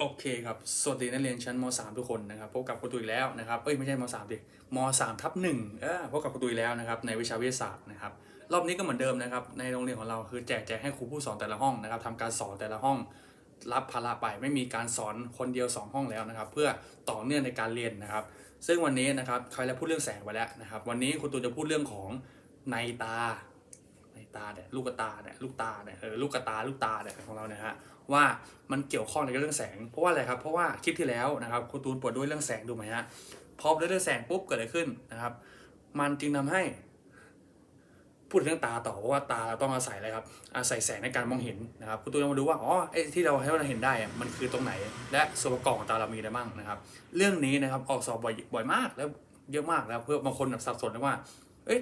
โอเคครับ สวัสดีนักเรียนชั้นม .3 ทุกคนนะครับ พบกับครูตุยแล้วนะครับ เอ้ยไม่ใช่ม .3 ดิม .3 ทับหนึ่งเออพบกับครูตุยแล้วนะครับในวิชาวิทยาศาสตร์นะครับ รอบนี้ก็เหมือนเดิมนะครับ ในโรงเรียนของเราคือแจกแจกให้ครูผู้สอนแต่ละห้องนะครับทำการสอนแต่ละห้อง รับภาระไปไม่มีการสอนคนเดียว 2 ห้องแล้วนะครับ เพื่อต่อเนื่องในการเรียนนะครับ ซึ่งวันนี้นะครับใครแล้วพูดเรื่องแสงไปแล้วนะครับ วันนี้ครูตูนจะพูดเรื่องของในตาในตาเนี่ยลูกตาเนี่ยลูกตาเนี่ยเออลูกตาลูกตาเนี่ยของเราเนี่ยฮะ ว่ามันเกี่ยวข้องในเรื่องแสง เพราะว่าอะไรครับ เพราะว่าคลิปที่แล้วนะครับครูตูนปวดด้วยเรื่องแสงดูไหมฮะ พอด้วยเรื่องแสงปุ๊บเกิดอะไรขึ้นนะครับ มันจึงทำให้ พูดถึงเรื่องตาต่อเพราะว่าตาเราต้องอาศัยอะไรครับ อาศัยแสงในการมองเห็นนะครับ คุณตูนมาดูว่า อ๋อ ไอ้ที่เราให้เราเห็นได้อะมันคือตรงไหน และส่วนประกอบของตาเรามีอะไรบ้างนะครับ เรื่องนี้นะครับออกสอบบ่อยบ่อยมากแล้วเยอะมากแล้วเพื่อบางคนแบบสับสนว่า เอ้ย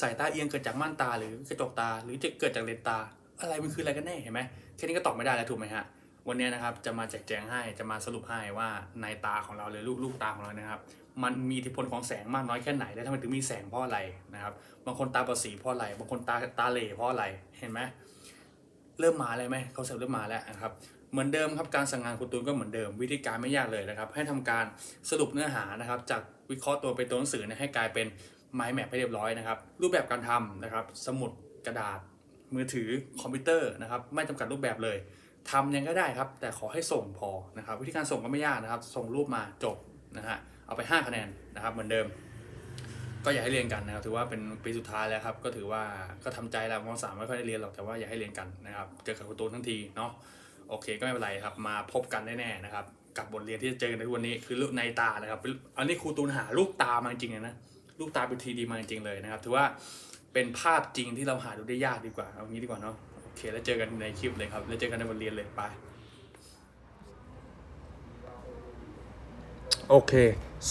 สายตาเอียงเกิดจากม่านตาหรือกระจกตา หรือจะเกิดจากเลนตา อะไรมันคืออะไรกันแน่เห็นไหม แค่นี้ก็ตอบไม่ได้แล้วถูกไหมฮะวันนี้นะครับจะมาแจกแจงให้จะมาสรุปให้ว่าในตาของเราหรือลูกลูกตาของเรานะครับ มันมีอิทธิพลของแสงมากน้อยแค่ไหนและทำไมถึงมีแสงเพราะอะไรนะครับ บางคนตาบอดสีเพราะอะไรบางคนตาตาเหล่เพราะอะไรเห็นไหมเริ่มมาเลยไหมเขาเสริมเริ่มมาแล้วนะครับเหมือนเดิมครับการสั่งงานคุณตูนก็เหมือนเดิม วิธีการไม่ยากเลยนะครับ ให้ทำการสรุปเนื้อหานะครับ จากวิเคราะห์ตัวเป็นตัวหนังสือเนี่ยให้กลายเป็นไมล์แมปให้เรียบร้อยนะครับ รูปแบบการทำนะครับ สมุดกระดาษ มือถือคอมพิวเตอร์นะครับไม่จำกัดรูปแบบเลยทำยังก็ได้ครับ แต่ขอให้ส่งพอนะครับวิธีการส่งก็ไม่ยากนะครับ ส่งรูปมาจบนะฮะเอาไป 5 คะแนนนะครับเหมือนเดิม ก็อยากให้เรียนกันนะครับถือว่าเป็นปีสุดท้ายแล้วครับก็ถือว่าก็ทำใจแล้วมสามไม่ค่อยได้เรียนหรอกแต่ว่าอยากให้เรียนกันนะครับเจอกับคุณตูนทั้งทีเนาะโอเคก็ไม่เป็นไรครับมาพบกันแน่ๆนะครับกับบทเรียนที่จะเจอกันในวันนี้คือลูกในตานะครับอันนี้ครูตูนหาลูกตามาจริงๆนะลูกตาเป็นทีดีมาจริงๆเลยนะครับถือว่า เป็นภาพจริงที่เราหาดูได้ยากดีกว่า เอางี้ดีกว่าเนาะ โอเค แล้วเจอกันในคลิปเลยครับ แล้วเจอกันในบทเรียนเลยไป โอเค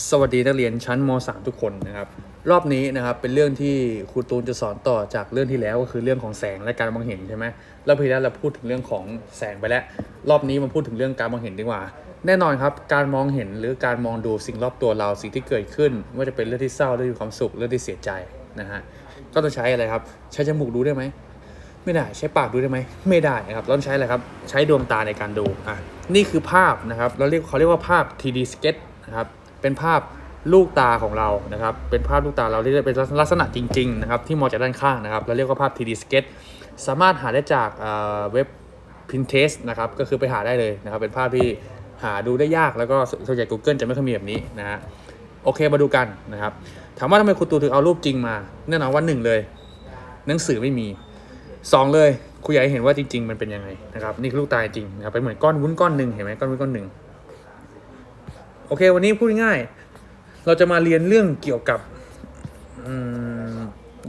สวัสดีนักเรียนชั้นม .3 ทุกคนนะครับ รอบนี้นะครับเป็นเรื่องที่ครูตูนจะสอนต่อจากเรื่องที่แล้วก็คือเรื่องของแสงและการมองเห็นใช่ไหมรอบที่แล้วเราพูดถึงเรื่องของแสงไปแล้ว รอบนี้มาพูดถึงเรื่องการมองเห็นดีกว่า แน่นอนครับ การมองเห็นหรือการมองดูสิ่งรอบตัวเราสิ่งที่เกิดขึ้นไม่ว่าจะเป็นเรื่องที่เศร้าเรื่องที่ความสุขเรื่องที่เสียใจนะฮะ ก็ต้องใช้อะไรครับ ใช้จมูกดูได้ไหม ไม่ได้ ใช้ปากดูได้ไหม ไม่ได้นะครับต้องใช้อะไรครับ ใช้ดวงตาในการดู อะ นี่คือภาพนะครับ เราเรียกเขาเรียกว่าภาพ 3D sketch นะครับ เป็นภาพลูกตาของเรานะครับ เป็นภาพลูกตาเราที่เป็นลักษณะจริงๆนะครับที่มองจากด้านข้างนะครับ เราเรียกว่าภาพ 3D sketch สามารถหาได้จากเอ่อเว็บ Pinterest นะครับ ก็คือไปหาได้เลยนะครับ เป็นภาพที่หาดูได้ยากแล้วก็ส่วนใหญ่ Google จะไม่ค่อยมีแบบนี้นะฮะ โอเคมาดูกันนะครับ ถามว่าทำไมครูตูถึงเอารูปจริงมาแน่นอนว่าหนึ่งเลย หนังสือไม่มีสองเลยครูอยากให้เห็นว่าจริง ๆ มันเป็นยังไงนะครับนี่คือลูกตายจริงนะครับเป็นเหมือนก้อนวุ้นก้อนหนึ่งเห็นไหมก้อนวุ้นก้อนหนึ่งโอเค วันนี้พูดง่าย เราจะมาเรียนเรื่องเกี่ยวกับ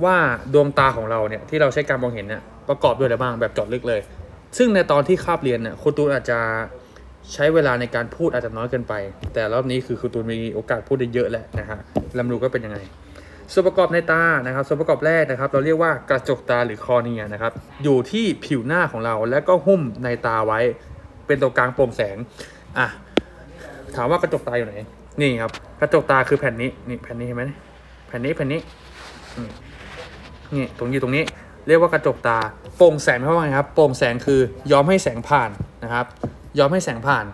ว่าดวงตาของเราเนี่ยที่เราใช้การมองเห็นเนี่ยประกอบด้วยอะไรบ้างแบบจาะลึกเลย ซึ่งในตอนที่คาบเรียนเนี่ยครูตูอาจจะ ใช้เวลาในการพูดอาจจะน้อยเกินไป แต่รอบนี้คือครูตูนมีโอกาสพูดได้เยอะแหละนะฮะลำดูก็เป็นยังไงส่วนประกอบในตานะครับส่วนประกอบแรกนะครับ เราเรียกว่ากระจกตาหรือคอเนียนะครับอยู่ที่ผิวหน้าของเราแล้วก็หุ้มในตาไว้ เป็นตัวกลางโปร่งแสงอะถามว่ากระจกตาอยู่ไหนนี่ครับกระจกตาคือแผ่นนี้นี่แผ่นนี้เห็นไหมแผ่นนี้แผ่นนี้นี่ตรงนี้ตรงนี้ เรียกว่ากระจกตาโปร่งแสงเพราะว่าไงครับโปร่งแสงคือยอมให้แสงผ่านนะครับ ยอมให้แสงผ่าน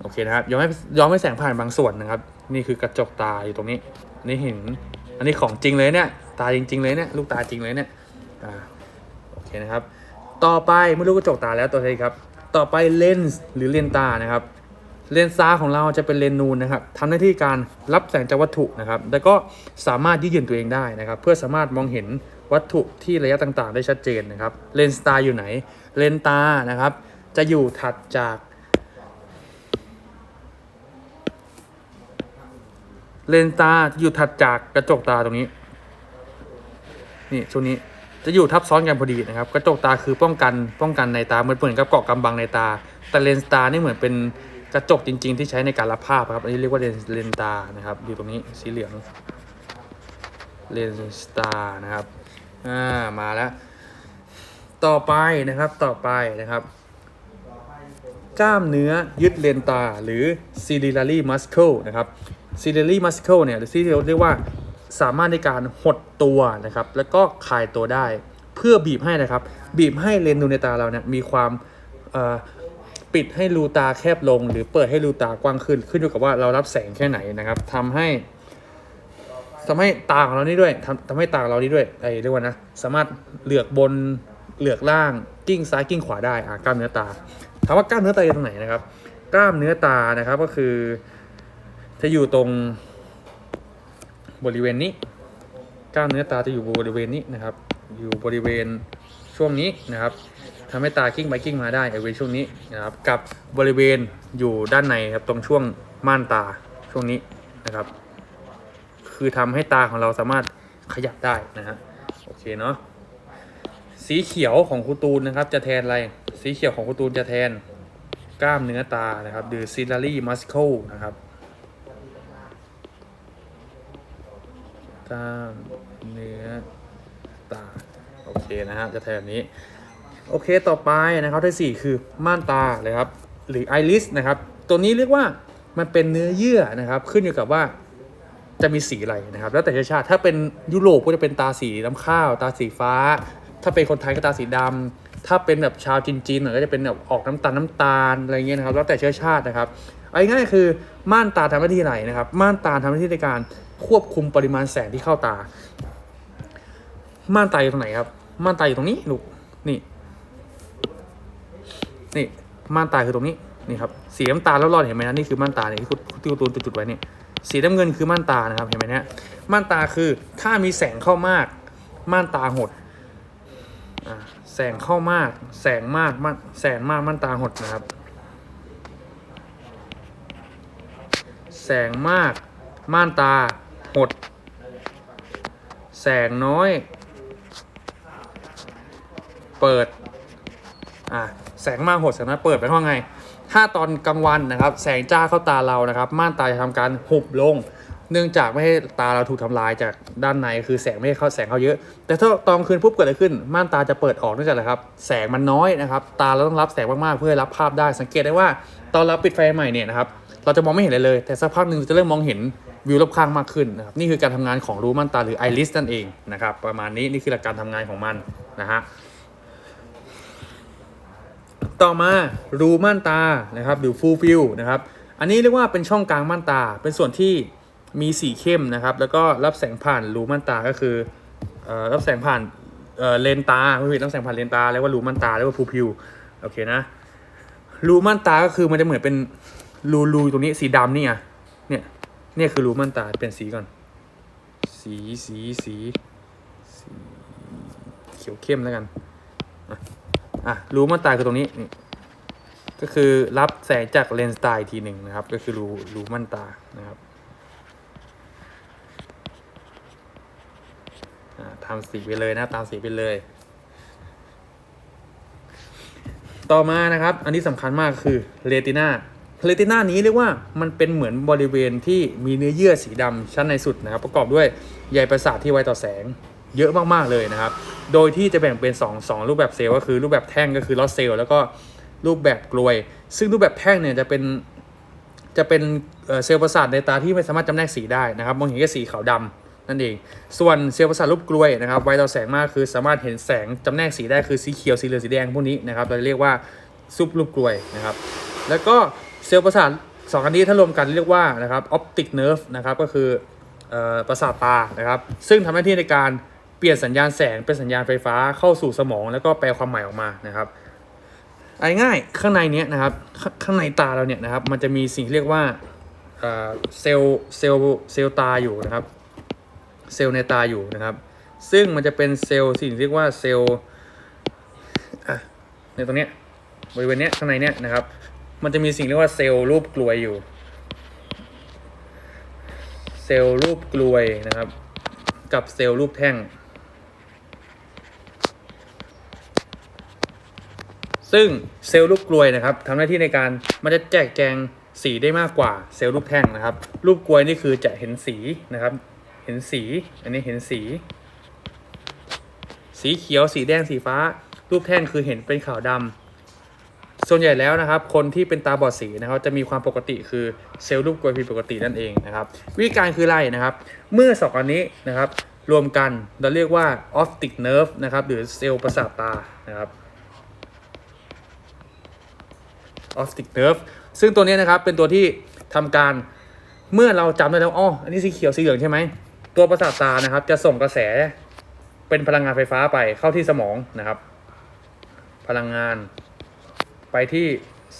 โอเคนะครับ ยอมให้ยอมให้แสงผ่านบางส่วนนะครับ นี่คือกระจกตาอยู่ตรงนี้ นี่เห็น อันนี้ของจริงเลยเนี่ย ตาจริง ๆ เลยเนี่ย ลูกตาจริงเลยเนี่ย อ่า โอเคนะครับ ต่อไปเมื่อรู้กระจกตาแล้วตัวอะไรครับ ต่อไปเลนส์หรือเลนตานะครับ เลนส์ตาของเราจะเป็นเลนส์นูนนะครับทำหน้าที่การรับแสงจากวัตถุนะครับ แล้วก็สามารถยืดหยุ่นตัวเองได้นะครับ เพื่อสามารถมองเห็นวัตถุที่ระยะต่างๆ ได้ชัดเจนนะครับ เลนส์ตาอยู่ไหน เลนส์ตานะครับ จะอยู่ถัดจากเลนส์ตาอยู่ถัดจากกระจกตาตรงนี้ นี่ช่วงนี้จะอยู่ทับซ้อนกันพอดีนะครับ กระจกตาคือป้องกันป้องกันในตาเหมือนเหมือนกับเกาะกำบังในตา แต่เลนส์ตานี่เหมือนเป็นกระจกจริง ๆ ที่ใช้ในการรับภาพครับอันนี้เรียกว่าเลนส์เลนส์ตานะครับอยู่ตรงนี้สีเหลืองเลนส์ตานะครับ อ่ามาแล้ว ต่อไปนะครับต่อไปนะครับ กล้ามเนื้อยึดเลนตาหรือ ciliary muscle นะครับ ciliary muscle เนี่ยหรือที่เราเรียกว่าสามารถในการหดตัวนะครับ แล้วก็คลายตัวได้ เพื่อบีบให้นะครับ บีบให้เลนส์ดูในตาเราเนี่ยมีความปิดให้รูตาแคบลง หรือเปิดให้รูตากว้างขึ้น ขึ้นอยู่กับว่าเรารับแสงแค่ไหนนะครับทำให้ ทำให้ตาของเรานี่ด้วยทำทำให้ตาของเรานี่ด้วยไอ้เรียกว่านะสามารถเหลือกบนเหลือกล่างกิ้งซ้ายกิ้งขวาได้อ่ากล้ามเนื้อตาถามว่ากล้ามเนื้อตาอยู่ตรงไหนนะครับ กล้ามเนื้อตานะครับก็คือ จะอยู่ตรงบริเวณนี้ กล้ามเนื้อตาจะอยู่บริเวณนี้นะครับ อยู่บริเวณช่วงนี้นะครับทำให้ตากิ้งไปกิ้งมาได้บริเวณช่วงนี้นะครับกับบริเวณอยู่ด้านในครับตรงช่วงม่านตาช่วงนี้นะครับ คือทำให้ตาของเราสามารถขยับได้นะฮะโอเคเนาะสีเขียวของคูตูนนะครับ จะแทนอะไร สีเขียวของคูตูนจะแทนกล้ามเนื้อตานะครับหรือ ciliary muscle นะครับกล้ามเนื้อตาโอเคนะฮะจะแทนแบบนี้ โอเคต่อไปนะครับที่สี่คือม่านตาเลยครับ หรือไอริสนะครับ ตัวนี้เรียกว่ามันเป็นเนื้อเยื่อนะครับ ขึ้นอยู่กับว่า จะมีสีอะไรนะครับ แล้วแต่เชื้อชาติถ้าเป็นยุโรปก็จะเป็นตาสีน้ำข้าว ตาสีฟ้า ถ้าเป็นคนไทยก็ตาสีดำถ้าเป็นแบบชาวจีนๆหน่ยก็จะเป็นแบบออกน้ำตาลน้ำตาลอะไรเงี้ยนะครับ แล้วแต่เชื้อชาตินะครับเอาง่ายคือม่านตาทำหน้าที่อะไรนะครับ ม่านตาทำหน้าที่ในการควบคุมปริมาณแสงที่เข้าตา ม่านตาอยู่ตรงไหนครับ ม่านตาอยู่ตรงนี้ลูกนี่ นี่ม่านตาคือตรงนี้นี่ครับสีน้ำตาลแล้วรอดเห็นไหมนะนี่คือม่านตาเนี่ยที่คุณที่คุณตูนจุดๆไว้เนี่ย สีน้ำเงินคือม่านตานะครับเห็นไหมฮะม่านตาคือถ้ามีแสงเข้ามาก ม่านตาหดแสงเข้ามาก แสงมากม่านแสงมากม่านตาหดนะครับ แสงมากม่านตาหด แสงน้อย เปิดอ่าแสงมากหดแสงน้อยเปิดไปว่าไง ถ้าตอนกลางวันนะครับ แสงจ้าเข้าตาเรานะครับ ม่านตาจะทำการหุบลง เนื่องจากไม่ให้ตาเราถูกทำลายจากด้านในคือแสงไม่ให้เข้าแสงเข้าเยอะ แต่ถ้าตอนคืนปุ๊บเกิดอะไรขึ้น ม่านตาจะเปิดออกเนื่องจากอะไรครับ แสงมันน้อยนะครับ ตาเราต้องรับแสงมากๆเพื่อรับภาพได้ สังเกตได้ว่าตอนเราปิดไฟใหม่เนี่ยนะครับเราจะมองไม่เห็นอะไรเลย แต่สักพักหนึ่งจะเริ่มมองเห็นวิวรอบข้างมากขึ้นนะครับนี่คือการทำงานของรูม่านตาหรือไอริสนั่นเองนะครับประมาณนี้นี่คือหลักการทำงานของมันนะฮะ ต่อมารูม่านตานะครับหรือฟูลฟิลนะครับอันนี้เรียกว่าเป็นช่องกลางม่านตา เป็นส่วนที่มีสีเข้มนะครับ แล้วก็รับแสงผ่านรูม่านตาก็คืออรับแสงผ่านเลนตาไม่ผิดรับแสงผ่านเลนตาเรียกว่ารูม่านตาเรียกว่าฟูลฟิลโอเคนะรูม่านตาก็คือมันจะเหมือนเป็นรูรูตรงนี้สีดำนี่ไงเนี่ยเนี่ยคือรูม่านตาเป็นสีก่อน สีสีสีสีเขียวเข้มแล้วกัน อะรูม่านตาคือตรงนี้นี่ก็คือรับแสงจากเลนส์ตาอีกทีหนึ่งนะครับ ก็คือรูรูม่านตานะครับอ่าทำสีไปเลยนะตามสีไปเลย ต่อมานะครับ อันนี้สำคัญมากคือเรตินาเรตินานี้เรียกว่ามันเป็นเหมือนบริเวณที่มีเนื้อเยื่อสีดำชั้นในสุดนะครับ ประกอบด้วยใยประสาทที่ไวต่อแสง เยอะมากๆเลยนะครับ โดยที่จะแบ่งเป็น 2 2 รูปแบบเซลล์ก็คือรูปแบบแท่งก็คือลอสเซลล์แล้วก็รูปแบบกลวย ซึ่งรูปแบบแท่งเนี่ยจะเป็นจะเป็นเซลล์ประสาทในตาที่ไม่สามารถจำแนกสีได้นะครับ มองเห็นแค่สีขาวดำนั่นเอง ส่วนเซลล์ประสาทรูปกลวยนะครับไวต่อแสงมากคือสามารถเห็นแสงจำแนกสีได้คือสีเขียวสีเหลืองสีแดงพวกนี้นะครับเราเรียกว่าซุปรูปกลวยนะครับ แล้วก็เซลล์ประสาทสองอันนี้ถ้ารวมกันเรียกว่านะครับออปติกเนิร์ฟนะครับก็คือประสาทตานะครับ ซึ่งทำหน้าที่ในการ ปลี่ยนสัญญาณแสงเป็นสัญญาณไฟฟ้าเข้าสู่สมองแล้วก็แปลความหมายออกมานะครับเอาง่ายข้างในเนี้ยนะครับข้างในตาเราเนี่ยนะครับมันจะมีสิ่งที่เรียกว่าเซลล์เซลล์เซลล์ตาอยู่นะครับ เซลล์ในตาอยู่นะครับ ซึ่งมันจะเป็นเซลล์สิ่งที่เรียกว่าเซลล์ในตรงเนี้ยบริเวณเนี้ยข้างในเนี้ยนะครับ มันจะมีสิ่งเรียกว่าเซลล์รูปกลวยอยู่ เซลล์รูปกลวยนะครับ กับเซลล์รูปแท่ง ซึ่งเซลล์รูปกลวยนะครับทำหน้าที่ในการมันจะแจกแจงสีได้มากกว่าเซลล์รูปแท่งนะครับรูปกลวยนี่คือจะเห็นสีนะครับ เห็นสี อันนี้เห็นสี สีเขียว สีแดง สีฟ้า รูปแท่งคือเห็นเป็นขาวดำส่วนใหญ่แล้วนะครับ คนที่เป็นตาบอดสีนะครับ จะมีความปกติคือเซลล์รูปกลวยผิดปกตินั่นเองนะครับ วิธีการคือไรนะครับ เมื่อสองอันนี้นะครับ รวมกันเราเรียกว่า optic nerve นะครับ หรือเซลล์ประสาทตานะครับ optic nerve ซึ่งตัวนี้นะครับเป็นตัวที่ทำการเมื่อเราจำได้แล้วอ๋ออันนี้สีเขียวสีเหลืองใช่ไหมตัวประสาทตานะครับ จะส่งกระแสเป็นพลังงานไฟฟ้าไปเข้าที่สมองนะครับ พลังงานไปที่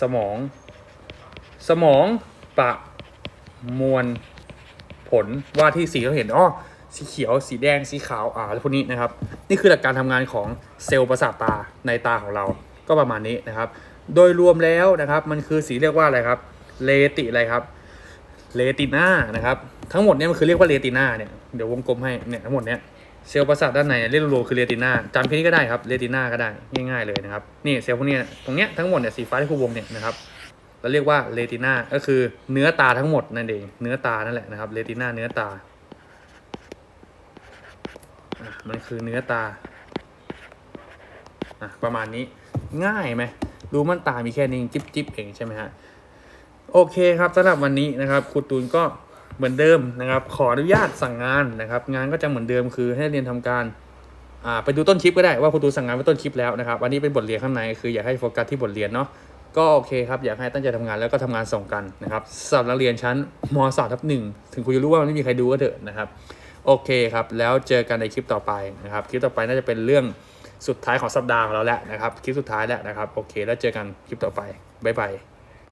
สมอง สมองประมวลผลว่าที่สีเราเห็นอ๋อสีเขียวสีแดงสีขาวอ่าพวกนี้นะครับ นี่คือหลักการทำงานของเซลล์ประสาทตาในตาของเราก็ประมาณนี้นะครับ โดยรวมแล้วนะครับ มันคือสีเรียกว่าอะไรครับ เลติอะไรครับ เลติน่านะครับ ทั้งหมดเนี่ยมันคือเรียกว่าเลติน่าเนี่ย เดี๋ยววงกลมให้ เนี่ยทั้งหมดเนี่ยเซลล์ประสาทด้านในเรียกรวมคือเลติน่าจำแค่นี้ก็ได้ครับเลติน่าก็ได้ง่ายๆเลยนะครับ นี่เซลล์พวกเนี้ยตรงเนี้ยทั้งหมดเนี่ยสีฟ้าที่ครูวงเนี่ยนะครับเราเรียกว่าเลติน่าก็คือเนื้อตาทั้งหมดนั่นเองเนื้อตานั่นแหละนะครับเลติน่าเนื้อตา มันคือเนื้อตาอประมาณนี้ง่ายไหม ดูมันตามีแค่นี้จิ๊บจิ๊บเองใช่ไหมฮะโอเคครับสำหรับวันนี้นะครับครูตูนก็เหมือนเดิมนะครับ ขออนุญาตสั่งงานนะครับ งานก็จะเหมือนเดิมคือให้เรียนทำการอ่าไปดูต้นคลิปก็ได้ว่าครูตูนสั่งงานไว้ต้นคลิปแล้วนะครับอันนี้เป็นบทเรียนข้างในคืออยากให้โฟกัสที่บทเรียนเนาะก็โอเคครับอยากให้ตั้งใจทำงานแล้วก็ทำงานส่งกันนะครับสำหรับนักเรียนชั้นมสามทับหนึ่งถึงคุณจะรู้ว่ามันไม่มีใครดูก็เถอะนะครับ โอเคครับ แล้วเจอกันในคลิปต่อไปนะครับ คลิปต่อไปน่าจะเป็นเรื่อง สุดท้ายของสัปดาห์ของเราแล้วนะครับ คลิปสุดท้ายแล้วนะครับ โอเค แล้วเจอกันคลิปต่อไป บ๊ายบาย